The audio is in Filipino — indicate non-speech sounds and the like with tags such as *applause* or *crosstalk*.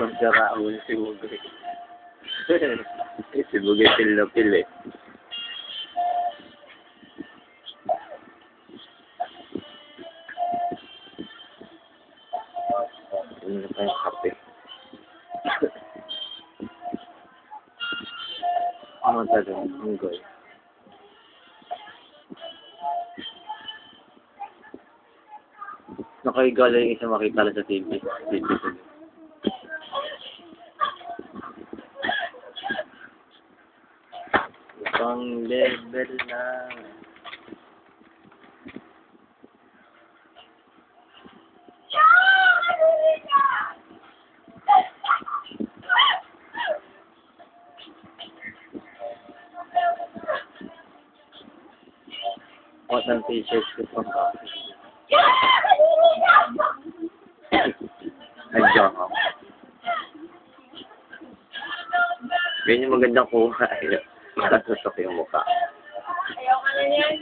Magsaraon si Bugay. *laughs* si Bugay pil na pil eh. Ano na tayong kape? *laughs* Ano tayo? Unggoy. Nakaiga lang yung isa makita lang sa TV. TV Ibang level na. What ang t-shirt ko pang kape. Nandiyan ako. Ganyan yung magandang kuha. Nakatutok yung mukha. Ayaw ka na yan,